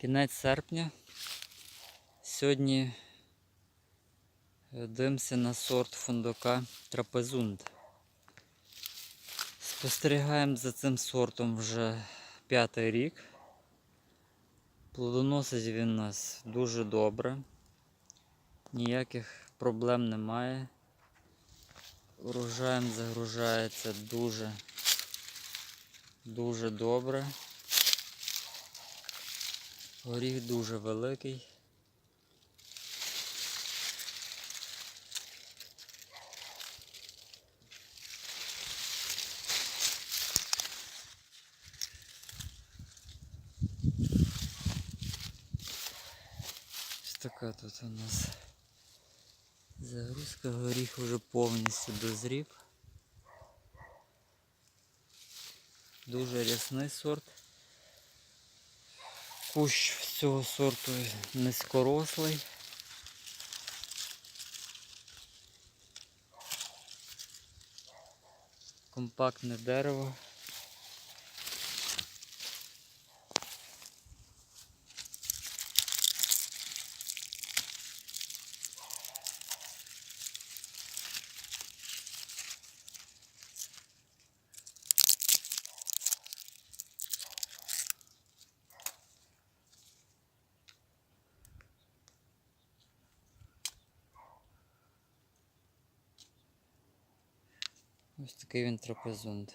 Кінець серпня. Сьогодні е, дивимося на сорт фундука трапезунд. Спостерігаємо за цим сортом вже п'ятий рік. Плодоносить він у нас дуже добре. Ніяких проблем немає. Урожаєм загружається дуже, дуже добре. Горіх дуже великий. Ось така тут у нас загрузка. Горіх вже повністю дозрів. Дуже рясний сорт. Кущ цього сорту низькорослий. Компактне дерево. Ось такий він трапезунд.